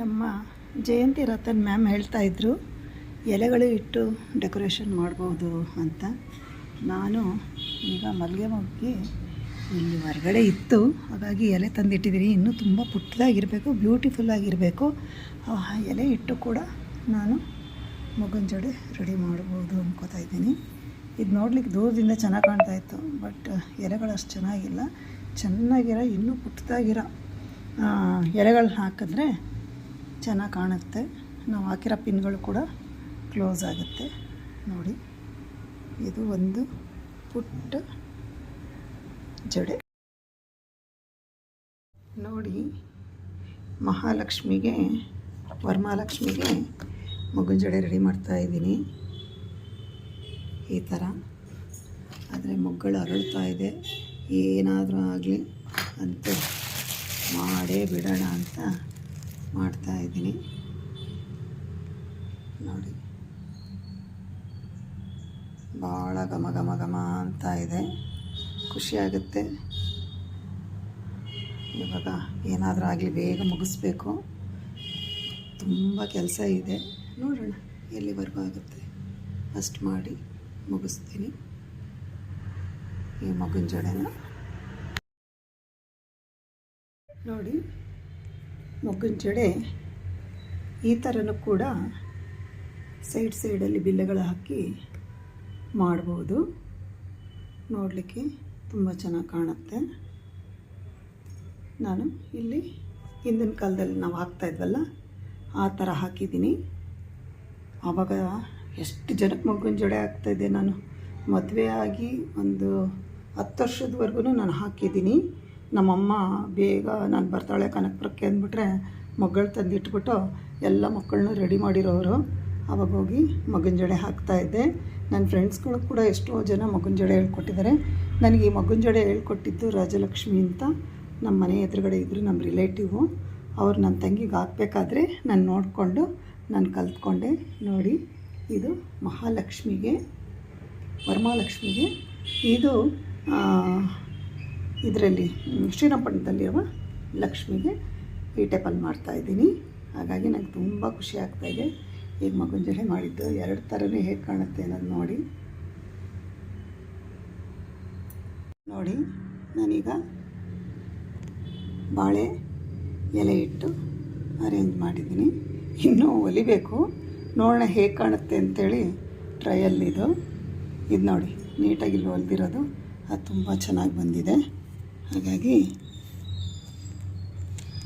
ನಮ್ಮ ಜಯಂತಿ ರತನ್ ಮ್ಯಾಮ್ ಹೇಳ್ತಾ ಇದ್ದರು ಎಲೆಗಳು ಇಟ್ಟು ಡೆಕೋರೇಷನ್ ಮಾಡ್ಬೋದು ಅಂತ. ನಾನು ಈಗ ಮಲ್ಲಿಗೆ ಮಗ್ಗಿ ಇಲ್ಲಿ ಹೊರಗಡೆ ಇತ್ತು. ಹಾಗಾಗಿ ಎಲೆ ತಂದಿಟ್ಟಿದ್ದೀನಿ ಇನ್ನೂ ತುಂಬ ಪುಟ್ಟದಾಗಿರಬೇಕು ಬ್ಯೂಟಿಫುಲ್ಲಾಗಿರಬೇಕು ಆ ಎಲೆ ಇಟ್ಟು ಕೂಡ ನಾನು ಮಗನ ಜೋಡಿ ರೆಡಿ ಮಾಡ್ಬೋದು ಅನ್ಕೋತಾ ಇದ್ದೀನಿ. ಇದು ನೋಡ್ಲಿಕ್ಕೆ ದೂರದಿಂದ ಚೆನ್ನಾಗಿ ಕಾಣ್ತಾ ಇತ್ತು, ಬಟ್ ಎಲೆಗಳು ಅಷ್ಟು ಚೆನ್ನಾಗಿಲ್ಲ. ಚೆನ್ನಾಗಿರೋ, ಇನ್ನೂ ಪುಟ್ಟದಾಗಿರೋ ಎಲೆಗಳನ್ನ ಹಾಕಿದ್ರೆ ಚೆನ್ನಾಗಿ ಕಾಣುತ್ತೆ. ನಾವು ಹಾಕಿರೋ ಪಿನ್ಗಳು ಕೂಡ ಕ್ಲೋಸ್ ಆಗುತ್ತೆ. ನೋಡಿ, ಇದು ಒಂದು ಪುಟ್ಟ ಜಡೆ. ನೋಡಿ, ಮಹಾಲಕ್ಷ್ಮಿಗೆ ವರಮಹಾಲಕ್ಷ್ಮಿಗೆ ಮಗುನ ಜಡೆ ರೆಡಿ ಮಾಡ್ತಾ ಇದ್ದೀನಿ. ಈ ಥರ ಆದರೆ ಮಗ್ಗಳು ಅರಳ್ತಾ ಇದೆ. ಏನಾದರೂ ಆಗಲಿ ಅಂತ ಮಾಡೇ ಬಿಡೋಣ ಅಂತ ಮಾಡ್ತಾ ಇದ್ದೀನಿ. ನೋಡಿ. ಭಾಳ ಘಮ ಘಮ ಘಮ ಅಂತ ಇದೆ. ಖುಷಿಯಾಗುತ್ತೆ ಇವಾಗ ಏನಾದರೂ ಆಗಲಿ ಬೇಗ ಮುಗಿಸ್ಬೇಕು. ತುಂಬ ಕೆಲಸ ಇದೆ. ನೋಡೋಣ ಎಲ್ಲಿವರೆಗೂ ಆಗುತ್ತೆ. ಅಷ್ಟು ಮಾಡಿ ಮುಗಿಸ್ತೀನಿ. ಈ ಮಗುನ ಜಡೆನ ನೋಡಿ. ಮಗುನ ಜಡೆ ಈ ಥರನೂ ಕೂಡ ಸೈಡ್ ಸೈಡಲ್ಲಿ ಬಿಲ್ಲೆಗಳು ಹಾಕಿ ಮಾಡ್ಬೋದು. ನೋಡಲಿಕ್ಕೆ ತುಂಬ ಚೆನ್ನಾಗಿ ಕಾಣುತ್ತೆ. ನಾನು ಇಲ್ಲಿ ಹಿಂದಿನ ಕಾಲದಲ್ಲಿ ನಾವು ಹಾಕ್ತಾ ಇದ್ವಲ್ಲ, ಆ ಥರ ಹಾಕಿದ್ದೀನಿ. ಆವಾಗ ಎಷ್ಟು ಜನಕ್ಕೆ ಮಗ್ಗಿನ ಜಡೆ ಹಾಕ್ತಾಯಿದ್ದೆ ನಾನು. ಮದುವೆ ಆಗಿ ಒಂದು ಹತ್ತು ವರ್ಷದವರೆಗೂ ನಾನು ಹಾಕಿದ್ದೀನಿ. ನಮ್ಮಮ್ಮ ಬೇಗ ನಾನು ಬರ್ತಾಳೆ ಕನಕಪುರಕ್ಕೆ ಅಂದ್ಬಿಟ್ರೆ ಮಗಳು ತಂದಿಟ್ಬಿಟ್ಟು ಎಲ್ಲ ಮಕ್ಕಳನ್ನ ರೆಡಿ ಮಾಡಿರೋರು. ಅವಾಗ ಹೋಗಿ ಮಗನ ಜಡೆ ಹಾಕ್ತಾಯಿದ್ದೆ ನನ್ನ ಫ್ರೆಂಡ್ಸ್ಗಳು ಕೂಡ ಎಷ್ಟೋ ಜನ ಮಗನ ಜಡೆ ಹೇಳ್ಕೊಟ್ಟಿದ್ದಾರೆ. ನನಗೆ ಈ ಮಗನ ಜಡೆ ಹೇಳ್ಕೊಟ್ಟಿದ್ದು ರಾಜಲಕ್ಷ್ಮಿ ಅಂತ ನಮ್ಮ ಮನೆ ಎದುರುಗಡೆ ಇದ್ದರು ನಮ್ಮ ರಿಲೇಟಿವು ಅವ್ರು ನನ್ನ ತಂಗಿಗೆ ಹಾಕ್ಬೇಕಾದ್ರೆ ನಾನು ನೋಡಿಕೊಂಡು ನಾನು ಕಲ್ತ್ಕೊಂಡೆ. ನೋಡಿ, ಇದು ಮಹಾಲಕ್ಷ್ಮಿಗೆ ವರಮಹಾಲಕ್ಷ್ಮಿಗೆ ಇದು ಇದರಲ್ಲಿ ಶ್ರೀರಂಗಪಟ್ಟಣದಲ್ಲಿರುವ ಲಕ್ಷ್ಮಿಗೆ ಈ ಟೈಪಲ್ಲಿ ಮಾಡ್ತಾಯಿದ್ದೀನಿ ಹಾಗಾಗಿ ನಂಗೆ ತುಂಬ ಖುಷಿ ಆಗ್ತಾಯಿದೆ ಈಗ ಮಗುನ ಜೊತೆ ಮಾಡಿದ್ದು ಎರಡು ಥರನೇ ಹೇಗೆ ಕಾಣುತ್ತೆ ಅನ್ನೋದು ನೋಡಿ. ನೋಡಿ, ನಾನೀಗ ಬಾಳೆ ಎಲೆ ಇಟ್ಟು ಅರೇಂಜ್ ಮಾಡಿದ್ದೀನಿ. ಇನ್ನೂ ಹೊಲಿಬೇಕು ನೋಡೋಣ ಹೇಗೆ ಕಾಣುತ್ತೆ ಅಂಥೇಳಿ ಟ್ರಯಲ್ ಇದು. ಇದು ನೋಡಿ, ನೀಟಾಗಿ ಇಲ್ಲಿ ಹೊಲಿದಿರೋದು ಅದು ತುಂಬ ಚೆನ್ನಾಗಿ ಬಂದಿದೆ. ಹಾಗಾಗಿ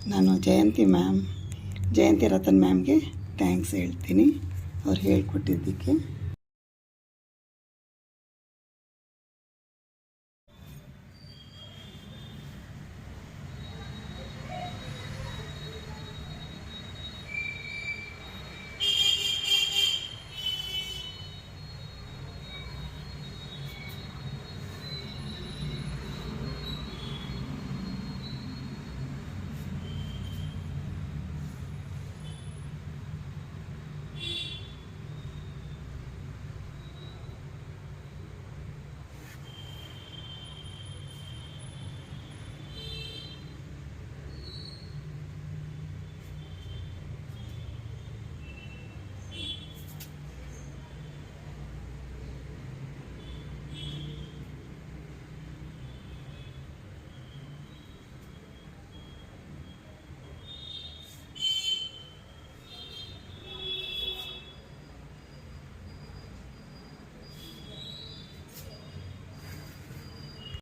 ನಾನು ಜಯಂತಿ ಮ್ಯಾಮ್ ಜಯಂತಿ ರತನ್ ಮ್ಯಾಮ್ಗೆ ಥ್ಯಾಂಕ್ಸ್ ಹೇಳ್ತೀನಿ. ಅವ್ರು ಹೇಳ್ಕೊಟ್ಟಿದ್ದಕ್ಕೆ.